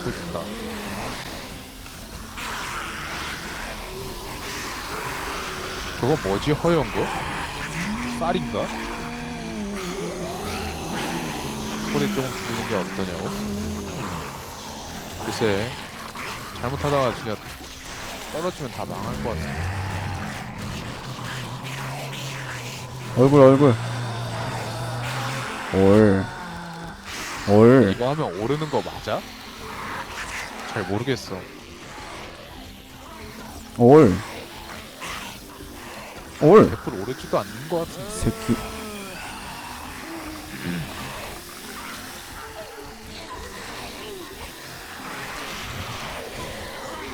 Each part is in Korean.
갖고 싶다. 그거 뭐지 허연 거? 쌀인가? 소리 조금 줄이는 게 어떠냐고? 글쎄 잘못하다가 진짜 떨어지면 다 망할 것 같아. 얼굴 얼굴 올. 올. 이거 하면 오르는 거 맞아? 잘 모르겠어. 올. 올. 100% 오르지도 않는 것 같은데. 새끼.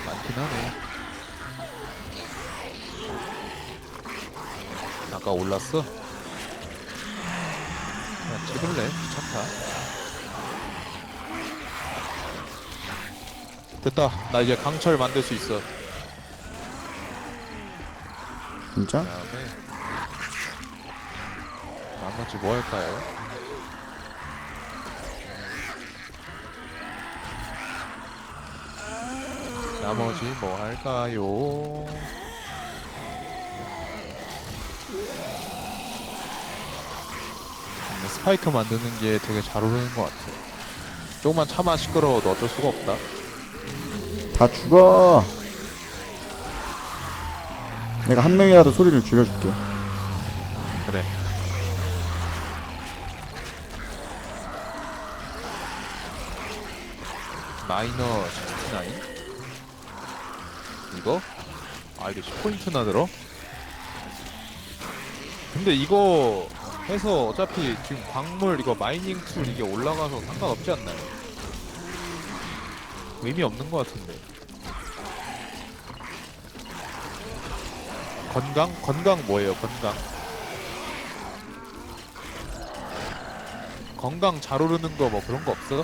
많긴 하네. 아까 올랐어? 그냥 찍을래? 귀찮다. 됐다. 나 이제 강철 만들 수 있어. 진짜? 그다음에 나머지 뭐 할까요? 나머지 뭐 할까요? 음, 스파이크 만드는 게 되게 잘 어울리는 것 같아. 조금만 차마 시끄러워도 어쩔 수가 없다. 다 죽어. 내가 한 명이라도 소리를 줄여줄게. 그래. 마이너 69 이거? 아 이게 10포인트나 들어? 근데 이거 해서 어차피 지금 광물 이거 마이닝 툴 이게 올라가서 상관없지 않나요? 의미 없는 것 같은데 건강? 건강 뭐예요 건강? 건강 잘 오르는 거 뭐 그런 거 없어?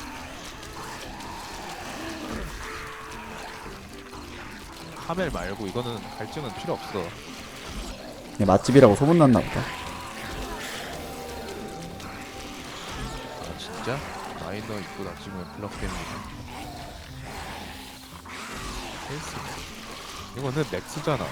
카멜 말고 이거는 갈증은 필요 없어. 그냥 맛집이라고 소문났나 보다. 아 진짜? 마이너 입고 놔지면 블럭 됩니다. 헬스. 이거는 맥스잖아.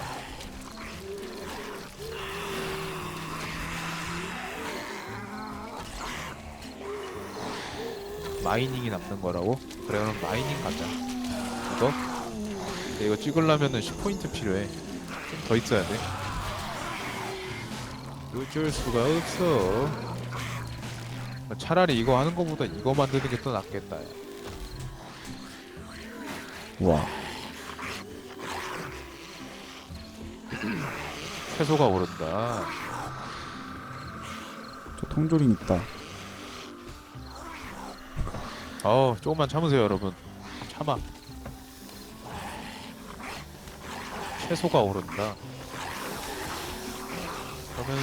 마이닝이 남는 거라고? 그래 그럼 마이닝 가자. 이거? 근데 이거 찍으려면은 10포인트 필요해. 좀 더 있어야 돼. 어쩔 수가 없어. 차라리 이거 하는 거보다 이거 만드는 게더 낫겠다. 야. 우와. 채소가 오른다. 저 통조림 있다. 어우, 조금만 참으세요, 여러분. 참아. 채소가 오른다. 그러면은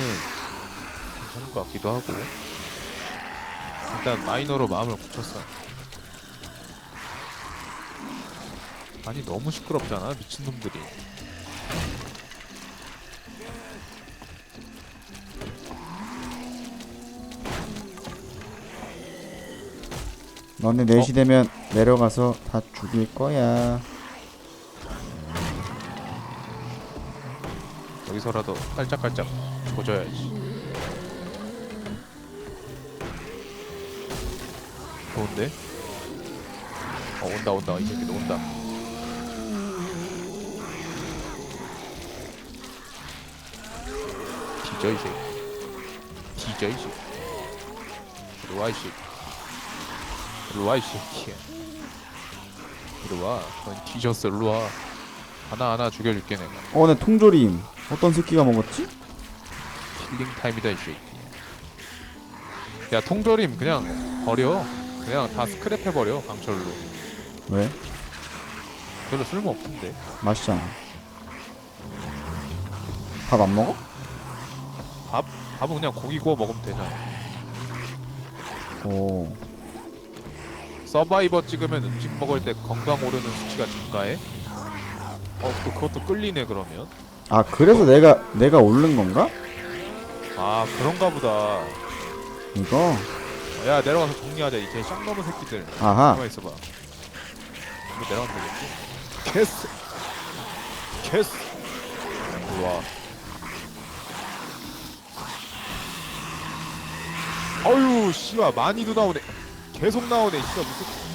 괜찮을 것 같기도 하고. 일단 마이너로 마음을 굳혔어. 아니 너무 시끄럽잖아 미친놈들이. 너네 4시 되면 내려가서 다 죽일 거야. 여기서라도 깔짝깔짝 조져야지. 좋은데? 어 온다 온다 이 새끼도 온다. 뒤져 이 새끼. 뒤져 이 새끼. 이리 와이 새끼. 이리 와이 새끼. 이리 와. 넌 뒤졌어 일로 와. 하나 하나 죽여줄게 내가. 어, 내 통조림. 어떤 새끼가 먹었지? 힐링 타임이다 이 새끼. 야 통조림 그냥 버려. 그냥 다 스크랩 해버려 강철로. 왜? 별로 쓸모 없던데. 맛있잖아. 밥 안 먹어? 밥 밥은 그냥 고기 구워 먹으면 되잖아. 오. 서바이버 찍으면 음식 먹을 때 건강 오르는 수치가 증가해? 어, 또 그것도 끌리네 그러면. 아, 그래서 내가 내가 오른 건가? 아 그런가 보다. 이거. 야 내려가서 정리하자 이 개 쌍놈의 새끼들. 아하. 가만 있어봐. 이거 내려가면 되겠지? 캐스 캐스 우와 아유 씨발 많이도 나오네 계속 나오네 씨발 무슨.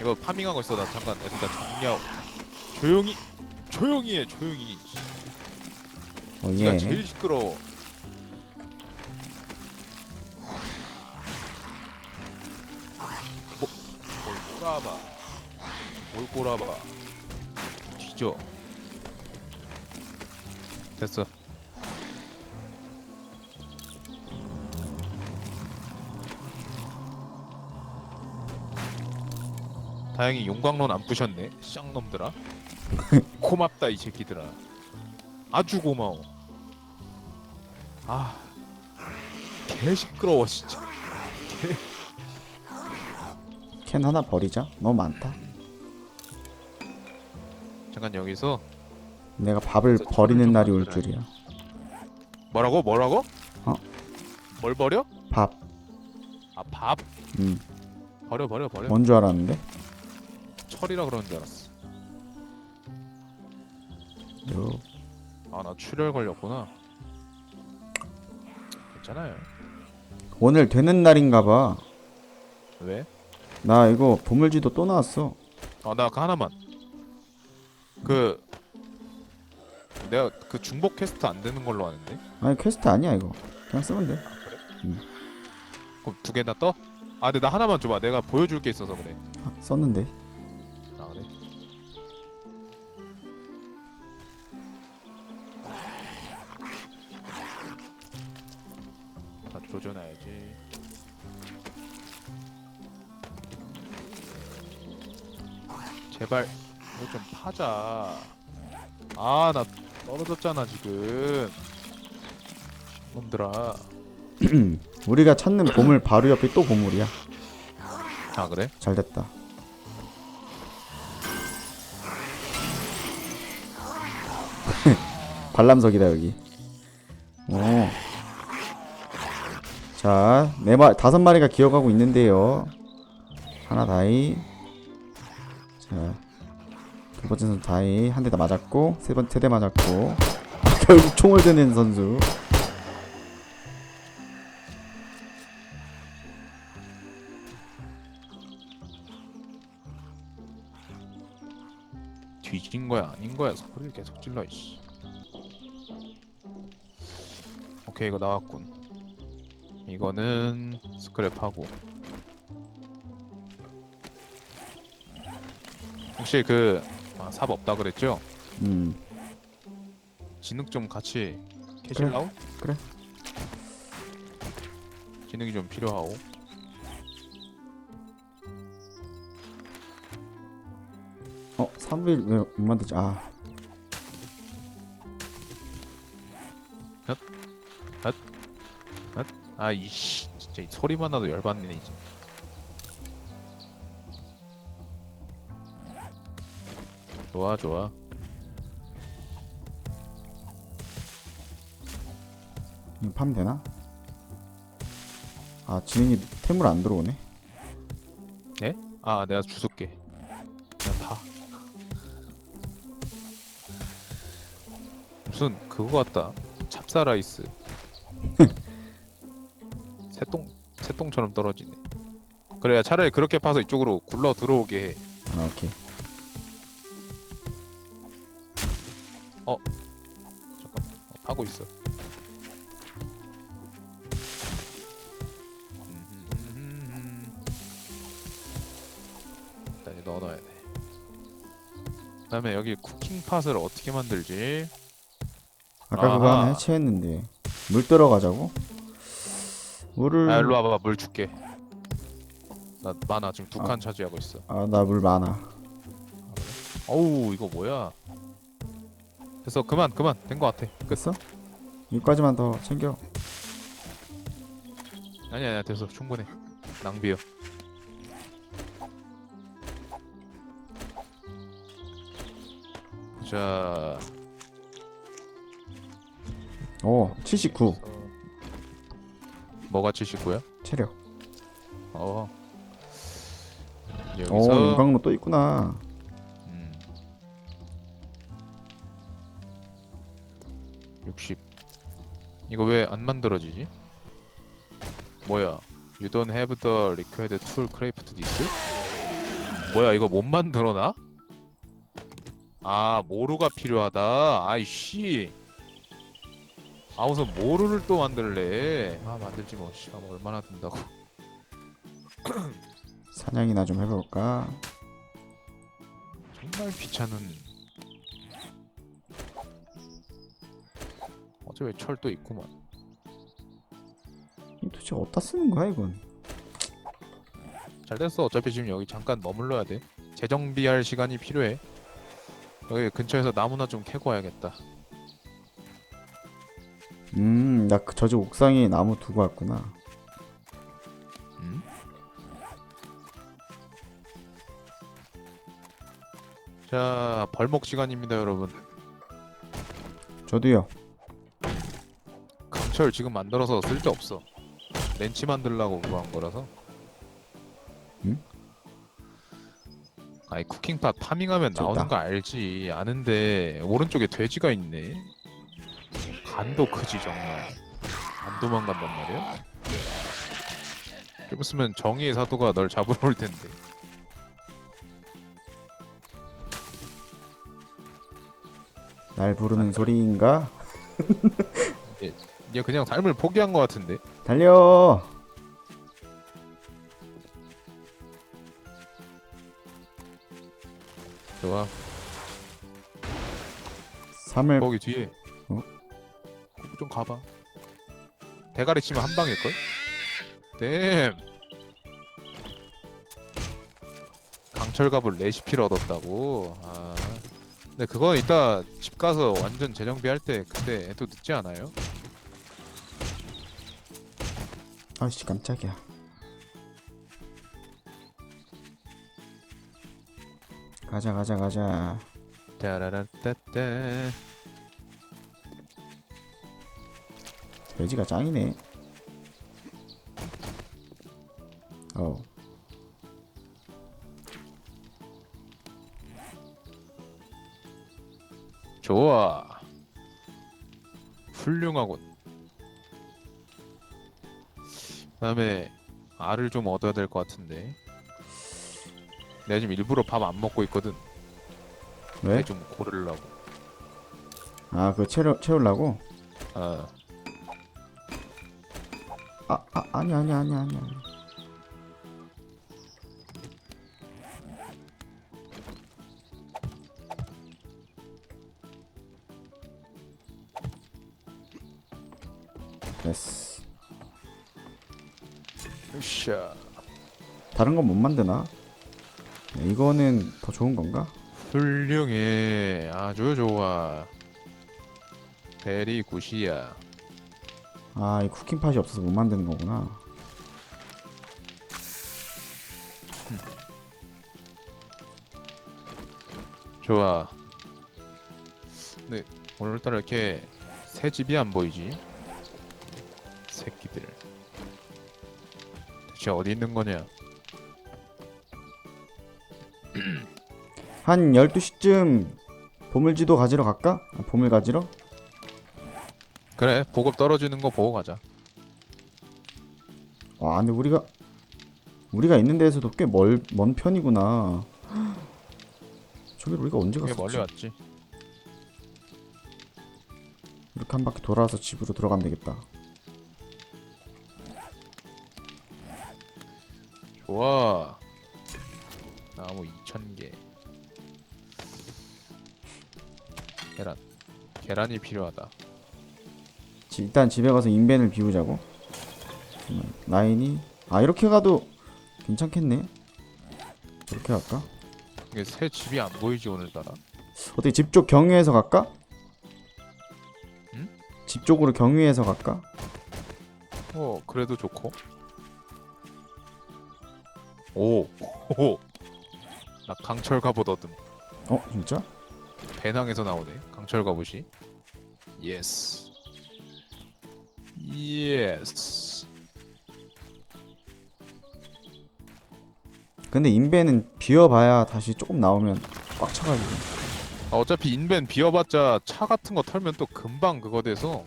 이거 파밍하고 있어 나 잠깐 일단 정리하고. 조용히 조용히 해 조용히. 어, 네가 예. 제일 시끄러워. 뭐, 뭘 꼬라봐. 뭘 꼬라봐. 뒤져 됐어 다행히 용광로는 안 부셨네 쌍놈들아 고맙다 이 새끼들아 아주 고마워 아, 개 시끄러워 진짜. 개. 캔 하나 버리자. 너무 많다. 잠깐 여기서 내가 밥을 버리는 좀 날이 올. 줄이야. 뭐라고 뭐라고? 어? 뭘 버려? 밥. 아밥 음. 버려 버려 버려. 뭔 줄 알았는데? 철이라 그러는 줄 알았어. 요. 아나 출혈 걸렸구나. 괜찮아요. 오늘 되는 날인가 봐. 왜? 나 이거 보물지도 또 나왔어. 아나 그 하나만. 그 내가 그 중복 퀘스트 안 되는 걸로 아는데. 아니 퀘스트 아니야 이거. 그냥 쓰면 돼. 아. 그럼 두 개나 떠? 아 근데 나 하나만 줘봐. 내가 보여줄 게 있어서 그래. 아, 썼는데. 아 그래? 다 조져놔야지 제발 이거 좀 파자 아나 떨어졌잖아 지금 놈들아 우리가 찾는 보물 바로 옆에 또 보물이야. 아 그래? 잘 됐다. 관람석이다 여기. 오. 자, 네 마, 다섯 마리가 기어가고 있는데요. 하나 다이. 번째 선수 다이 한 대 다 맞았고 세 번째 대 맞았고 결국 총을 드는 선수. 뒤진 거야 아닌 거야. 소리를 계속 질러 이씨. 오케이 이거 나왔군. 이거는 스크랩하고. 혹시 그 삽 없다 그랬죠? 음, 진흙 좀 같이 캐실라우? 그래. 진흙이 좀 필요하고 어, 3일 왜못 만들지? 아, 아 이씨. 진짜 이 소리만 나도 열받네 이제 좋아 좋아. 이거 파면 되나? 아, 진행이 템을 안 들어오네. 아 내가 주술게. 그냥 파 무슨 그거 같다. 찹쌀아이스. 새똥 새똥처럼 떨어지네. 그래야 차라리 그렇게 파서 이쪽으로 굴러 들어오게 해. 아, 오케이. 그다음에 여기 쿠킹 팟을 어떻게 만들지? 아까 그거 하나. 해체했는데 물 들어가자고? 물을 아 일로 와봐. 물 줄게. 나 많아. 지금 두 아. 칸 차지하고 있어. 아, 나 물 많아. 어우 이거 뭐야? 됐어. 그만 그만. 된 거 같아. 끝 됐어? 여기까지만 더 챙겨. 아니야 아니야. 됐어. 충분해. 낭비요 자 오, 79 뭐가 79야? 체력. 어. 오, 여기서 유광로 또 있구나. 음. 60. 이거 왜 안 만들어지지? 뭐야? You don't have the required tool craft this? 뭐야 이거 못 만들어나? 아 모루가 필요하다. 아이씨. 아 우선 모루를 또 만들래. 아 만들지 뭐. 씨, 아, 뭐 얼마나 든다고. 사냥이나 좀 해볼까? 정말 귀찮은. 어제 왜 철도 있구만. 이 도대체 어디다 쓰는 거야 이건? 잘 됐어. 어차피 지금 여기 잠깐 머물러야 돼. 재정비할 시간이 필요해. 여기 근처에서 나무나 좀 캐고 와야겠다. 음, 나 그 저집 옥상에 나무 두고 왔구나. 음? 자, 벌목 시간입니다, 여러분. 저도요. 강철 지금 만들어서 쓸데 없어. 렌치 만들라고 그거 한 거라서. 응? 아니 쿠킹팟 파밍하면. 나오는 거 알지. 아는데 오른쪽에 돼지가 있네. 간도 크지 정말. 안 도망간단 말이야? 좀 있으면 정의의 사도가 널 잡으러 올 텐데. 날 부르는 소리인가? 얘 그냥 삶을 포기한 것 같은데. 달려. 좋아. 3을 거기 뒤에. 어? 거기 좀 가봐. 대가리 치면 한 방일 걸? 댐. 강철갑을 레시피를 얻었다고. 아. 근데 그건 이따 집 가서 완전 재정비 할 때 그때 해도 늦지 않아요? 아씨 깜짝이야. 가자 가자 가자. 따라라따따. 돼지가 짱이네. 어. 좋아. 훌륭하군. 그 다음에 알을 좀 얻어야 될 것 같은데. 내가 지금 일부러 밥 안 먹고 있거든. 왜? 좀 고르려고. 아 그거 채워 채우려고? 아, 아, 아 아니 아니 아니 아니 아니. 됐어. 으쌰. 다른 건 못 만드나? 네, 이거는 더 좋은 건가? 훌륭해. 아주 좋아. 베리 굿이야. 아, 이 쿠킹 팟이 없어서 못 만드는 거구나. 좋아. 근데 오늘따라 이렇게 새 집이 안 보이지? 새끼들. 대체 어디 있는 거냐? 한 12시쯤 보물지도 가지러 갈까? 아, 보물 가지러? 그래, 보급 떨어지는 거 보고 가자. 와, 근데 우리가 우리가 있는 데에서도 꽤먼 편이구나. 저기 우리가 언제 꽤 갔었지? 멀리 왔지. 이렇게 한 바퀴 돌아서 집으로 들어가면 되겠다. 좋아. 나무 2,000개. 계란. 계란이 필요하다. 지- 일단 집에 가서 인벤을 비우자고. 잠깐만, 라인이 아 이렇게 가도 괜찮겠네. 이렇게 갈까? 이게 새 집이 안 보이지 오늘따라. 어떻게 집 쪽 경유해서 갈까? 응? 집 쪽으로 경유해서 갈까? 어, 그래도 좋고. 오, 오. 나 강철 갑옷 얻음. 어 진짜? 배낭에서 나오네. 강철 갑옷이. 예스. 예스. 근데 인벤은 비워봐야 다시 조금 나오면 꽉 차가지고 아, 어차피 인벤 비워봤자 차 같은 거 털면 또 금방 그거 돼서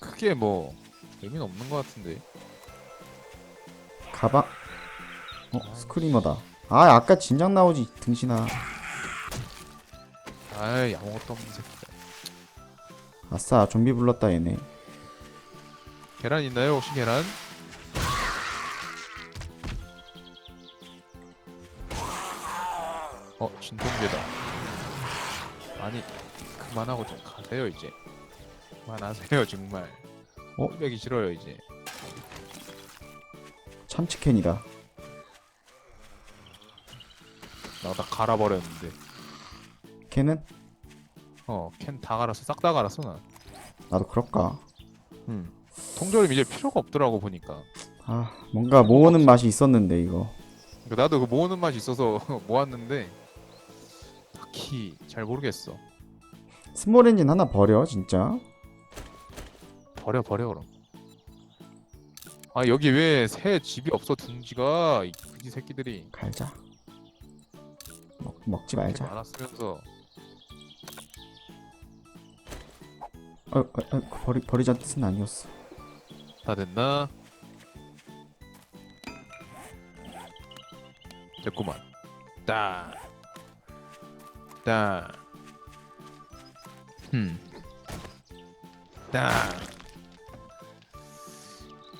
크게 뭐 의미는 없는 것 같은데. 가방 어 스크리머다 아 아까 진작 나오지 등신아 아이 아무것도 없는 새끼. 아싸 좀비 불렀다 얘네 계란 있나요 혹시 계란? 어 진통제다. 아니 그만하고 좀 가세요 이제. 그만하세요 정말. 어? 꼴배기 싫어요 이제. 참치캔이다 나 다 갈아버렸는데. 걔는 어캔 다 갈았어 싹 다 갈았어 나. 나도 그럴까 음. 통조림 이제 필요가 없더라고 보니까. 아 뭔가 모으는 맛이 있었는데 이거 그러니까 나도 그 모으는 맛이 있어서 모았는데 딱히 잘 모르겠어. 스몰 엔진 하나 버려 진짜 버려 버려 그럼. 아 여기 왜 새 집이 없어 둥지가 이 그지 새끼들이 갈자 먹, 먹지 이렇게 말자 많았으면서 어, 어, 어, 버리, 버리자는 뜻은 아니었어 다 됐나? 됐구만. 따. 따. 흠. 따.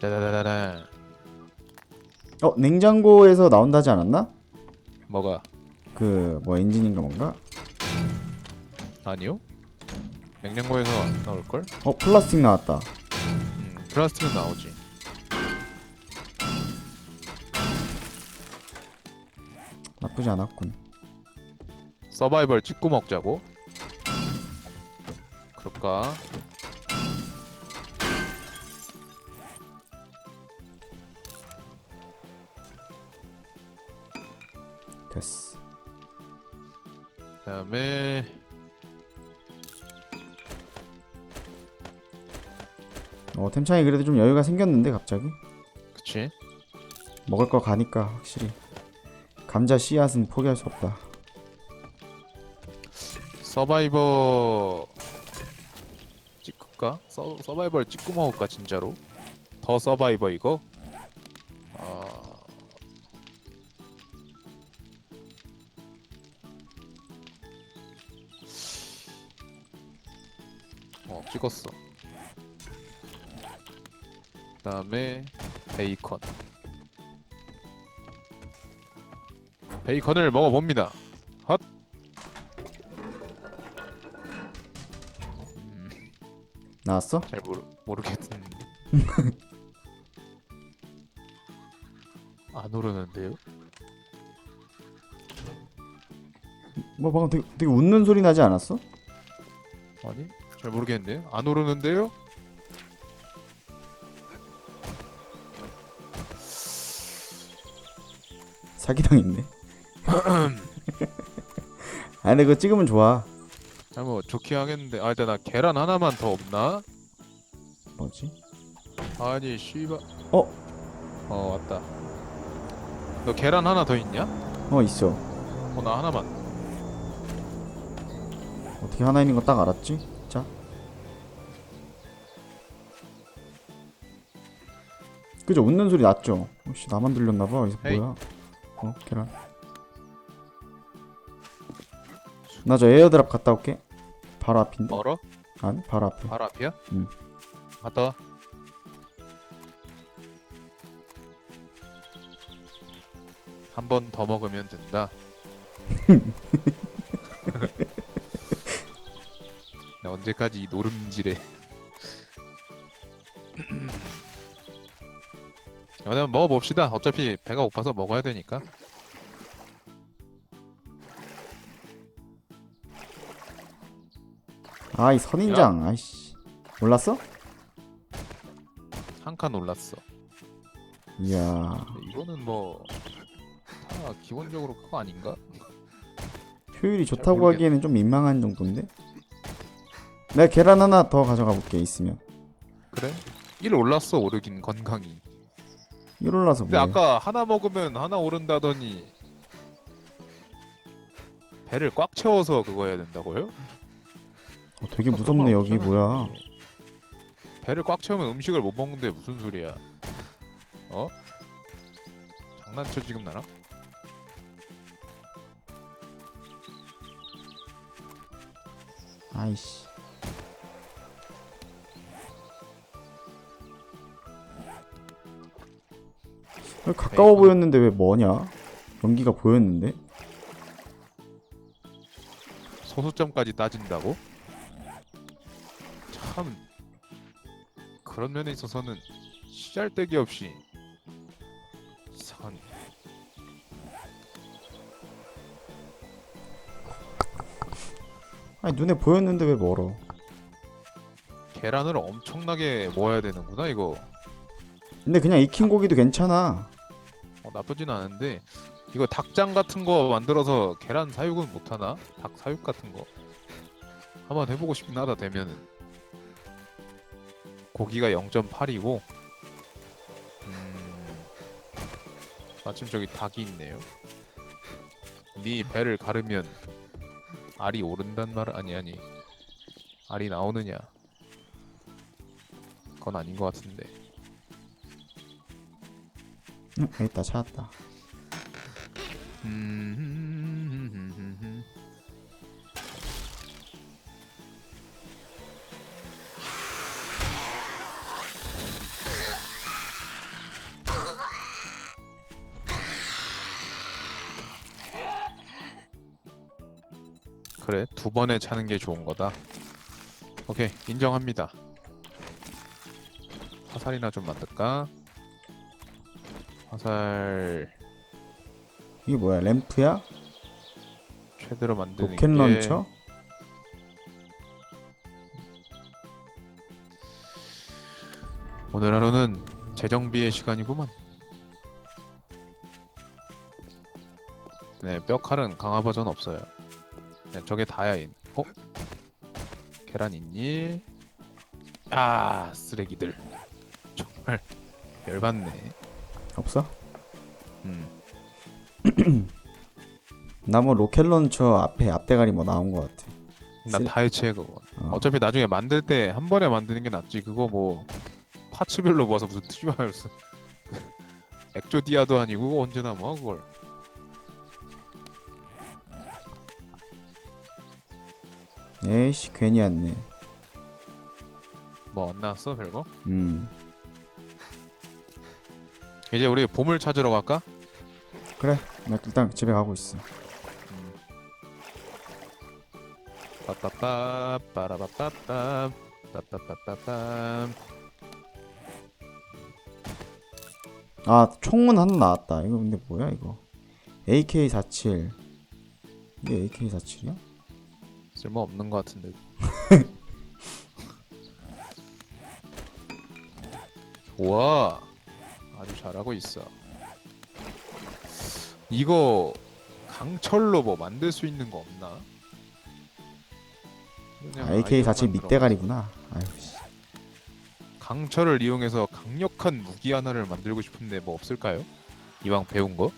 따다다다다. 어 냉장고에서 나온다지 않았나? 뭐가? 그 뭐 엔진인가 뭔가? 아니요? 냉장고에서 안 나올 걸? 어 플라스틱 나왔다 음, 플라스틱은 나오지. 나쁘지 않았군 서바이벌 찍고 먹자고. 그럴까? 됐어 그 다음에 어 템창이 그래도 좀 여유가 생겼는데 갑자기 그치? 먹을 거 가니까 확실히 감자 씨앗은 포기할 수 없다 서바이버 찍을까? 서, 서바이벌 찍고 먹을까 진짜로? 더 서바이버 이거? 그다음에 베이컨 베이컨을 먹어봅니다 헛 나왔어? 잘 모르 모르겠는데 안 오르는데요? 뭐 방금 되게, 되게 웃는 소리 나지 않았어? 아니 잘 모르겠는데 안 오르는데요? 사기당했네 아 근데 그거 찍으면 좋아 아뭐 좋게 하겠는데 아 일단 나 계란 하나만 더 없나? 뭐지? 아니 씨발 어? 어 왔다 너 계란 하나 더 있냐? 어 있어 어 나 하나만 어떻게 하나 있는 거 딱 알았지? 자 그죠 웃는 소리 났죠? 혹시 나만 들렸나봐 여기서 헤이. 뭐야 어 계란 나 저 에어드랍 갔다 올게 바로 앞인데 멀어? 아니 바로 앞에 바로 앞이야? 응. 갔다 와 한 번 더 먹으면 된다. 나 언제까지 이 노름질에 그냥 먹어봅시다. 어차피 배가 고파서 먹어야 되니까. 아이 선인장 아이씨 몰랐어? 한 칸 올랐어. 이야 근데 이거는 뭐다 기본적으로 그거 아닌가? 효율이 좋다고 모르겠네. 하기에는 좀 민망한 정도인데 내가 계란 하나 더 가져가 볼게 있으면 그래? 1 올랐어 오르긴 건강이. 1 올라서 근데 뭐해 아까 하나 먹으면 하나 오른다더니 배를 꽉 채워서 그거 해야 된다고요? 어, 되게 무섭네 여기 뭐야 배를 꽉 채우면 음식을 못 먹는데 무슨 소리야? 어? 장난쳐 지금 나랑? 아이씨 가까워 네. 보였는데 왜 뭐냐? 연기가 보였는데? 소수점까지 따진다고? 참 그런 면에 있어서는 시잘데기 없이 이상한 아니 눈에 보였는데 왜 멀어? 계란을 엄청나게 모아야 되는구나 이거. 근데 그냥 익힌 고기도 괜찮아. 어, 나쁘진 않은데 이거 닭장 같은 거 만들어서 계란 사육은 못하나? 닭 사육 같은 거? 한번 해보고 싶긴 하다 되면은. 고기가 0.8이고. 음... 마침 저기 닭이 있네요. 네 배를 가르면 알이 오른단 말 아니 아니. 알이 나오느냐. 그건 아닌 것 같은데 응, 여기 있다 찾았다 음... 그래 두 번에 차는 게 좋은 거다. 오케이 인정합니다. 화살이나 좀 만들까? 화살 이게 뭐야 램프야? 최대로 만드는 로켓 게 런처? 오늘 하루는 재정비의 시간이구만. 네, 뼈칼은 강화 버전 없어요. 네, 저게 다야. 인. 어? 계란 있니? 아, 쓰레기들. 정말 열받네. 없어? 음. 나 뭐 로켓 런처 앞에 앞대가리 뭐 나온 거 같아 쓰레- 난다 해체 그거. 어. 어차피 나중에 만들 때 한 번에 만드는 게 낫지. 그거 뭐 파츠별로 모아서 무슨 트리마였어. 액조디아도 아니고 언제나 뭐 그걸. 에이씨 괜히 왔네 뭐 안 나왔어 별거? 음 이제 우리 보물 찾으러 갈까? 그래 나 일단 집에 가고 있어 빠빠빠 빠라바빠빰 빠빠빠빠빰 아 총은 하나 나왔다 이거 근데 뭐야 이거 AK47 이게 AK47이야? 쓸모 없는 것 같은데. 좋아, 아주 잘하고 있어. 이거 강철로 뭐 만들 수 있는 거 없나? 그냥 아, AK47 아이언만 밑대가리구나 아유 씨 들어가서. 강철을 이용해서 강력한 무기 하나를 만들고 싶은데 뭐 없을까요? 이왕 배운 거?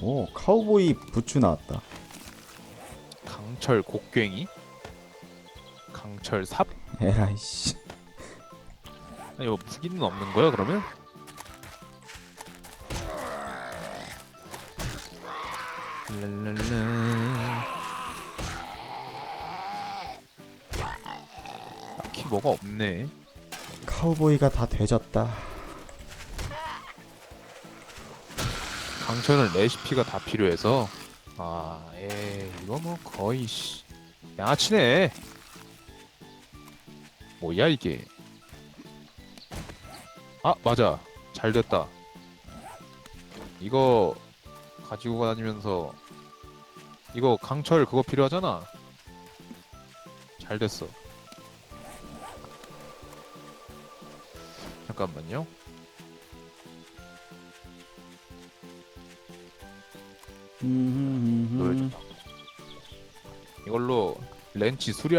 오 카우보이 부츠 나왔다 강철 곡괭이? 강철 삽? 에라이 씨 아니 뭐 무기는 없는 거야 그러면? 랄랄라. 딱히 뭐가 없네. 카우보이가 다 되졌다 강철은 레시피가 다 필요해서 아, 에이 이거 뭐 거의 씨 양아치네. 뭐야 이게? 아 맞아, 잘 됐다. 이거 가지고 다니면서 이거 강철 그거 필요하잖아. 잘 됐어. 잠깐만요. 음, 노래 좋다. 이걸로 렌치 수리